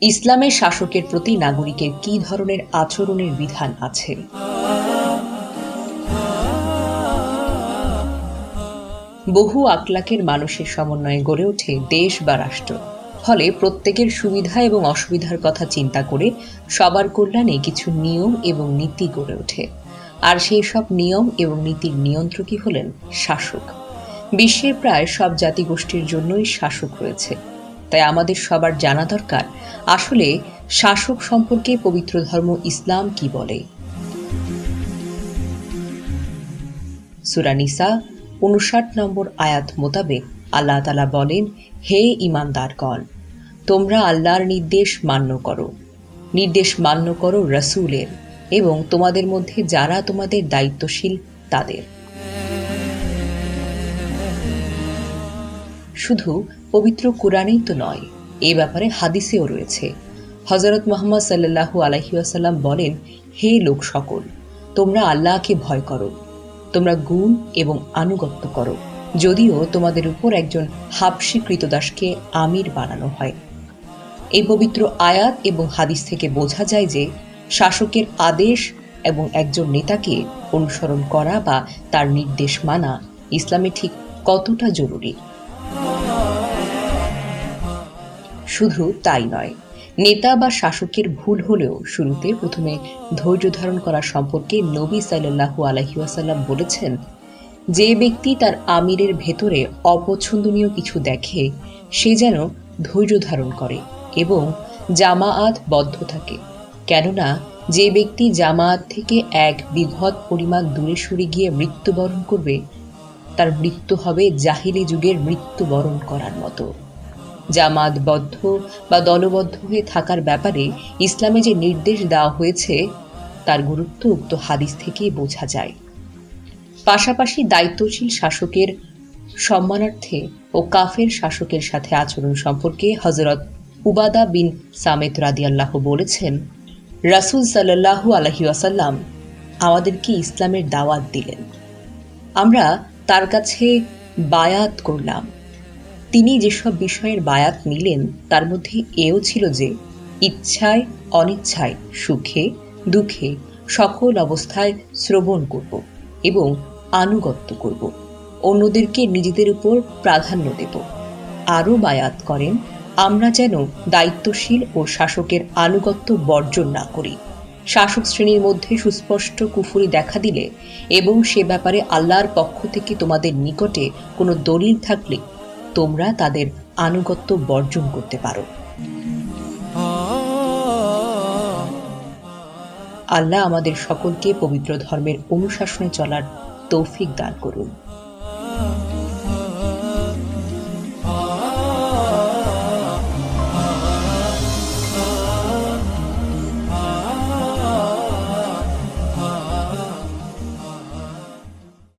ইসলামের শাসকের প্রতি নাগরিকের কি ধরনের আচরণের বিধান আছে? বহু আকলাকের মানুষের সমন্বয়ে গড়ে ওঠে দেশ বা রাষ্ট্র। ফলে প্রত্যেকের সুবিধা এবং অসুবিধার কথা চিন্তা করে সবার কল্যাণে কিছু নিয়ম এবং নীতি গড়ে ওঠে। আর সেই সব নিয়ম এবং নীতির নিয়ন্ত্রকই হলেন শাসক। বিশ্বের প্রায় সব জাতিগোষ্ঠীর জন্যই শাসক রয়েছে। তাই আমাদের সবার জানা দরকার, আসলে শাসক সম্পর্কে পবিত্র ধর্ম ইসলাম কি বলে। সুরানিসা উনষাট নম্বর আয়াত মোতাবেক আল্লাহ তালা বলেন, হে ইমানদারগণ তোমরা আল্লাহর নির্দেশ মান্য করো। নির্দেশ মান্য করো রসুলের এবং তোমাদের মধ্যে যারা তোমাদের দায়িত্বশীল তাদের। শুধু পবিত্র কোরআনেই তো নয়, এ ব্যাপারে হাদিসেও রয়েছে। হজরত মোহাম্মদ সাল্লাহু আলহিউসাল্লাম বলেন, হে লোক সকল, তোমরা আল্লাহকে ভয় করো। তোমরা গুণ এবং আনুগত্য করো। যদিও তোমাদের উপর একজন হাবসি কৃতদাসকে আমির বানানো হয়। এই পবিত্র আয়াত এবং হাদিস থেকে বোঝা যায় যে, শাসকের আদেশ এবং একজন নেতাকে অনুসরণ করা বা তার নির্দেশ মানা ইসলামে ঠিক কতটা জরুরি। শুধু তাই নয়, নেতা বা শাসকের ভুল হলেও শুরুতে প্রথমে ধৈর্য ধারণ করা সম্পর্কে নবী সাল্লাহু আলহিউসাল্লাম বলেছেন, যে ব্যক্তি তার আমিরের ভেতরে অপছন্দনীয় কিছু দেখে, সে যেন ধৈর্য ধারণ করে এবং জামায়াত বদ্ধ থাকে। কেননা, যে ব্যক্তি জামায়াত থেকে এক বিঘৎ পরিমাণ দূরে সরে গিয়ে মৃত্যুবরণ করবে, তার মৃত্যু হবে জাহিলি যুগের মৃত্যুবরণ করার মতো। জামাতবদ্ধ বা দলবদ্ধ হয়ে থাকার ব্যাপারে ইসলামে যে নির্দেশ দেওয়া হয়েছে, তার গুরুত্ব উক্ত হাদিস থেকেই বোঝা যায়। পাশাপাশি দায়িত্বশীল শাসকের সম্মানার্থে ও কাফের শাসকের সাথে আচরণ সম্পর্কে হজরত উবাদা বিন সামেত রাদিয়াল্লাহ বলেছেন, রাসুল সাল্লাহু আলহি আসাল্লাম আমাদেরকে ইসলামের দাওয়াত দিলেন। আমরা তার কাছে বায়াত করলাম। তিনি যেসব বিষয়ের বায়াত নিলেন, তার মধ্যে এও ছিল যে, ইচ্ছায়, অনিচ্ছায়, সুখে, দুঃখে সকল অবস্থায় শ্রবণ করব এবং আনুগত্য করব। অন্যদেরকে নিজেদের উপর প্রাধান্য দেব। আরও বায়াত করেন, আমরা যেন দায়িত্বশীল ও শাসকের আনুগত্য বর্জন না করি। শাসক শ্রেণির মধ্যে সুস্পষ্ট কুফুরি দেখা দিলে এবং সে ব্যাপারে আল্লাহর পক্ষ থেকে তোমাদের নিকটে কোনো দলিল থাকলে তোমরা তাদের আনুগত্য বর্জন করতে পারো। আল্লাহ আমাদের সকলকে পবিত্র ধর্মের অনুশাসনে চলার তৌফিক দান করুন।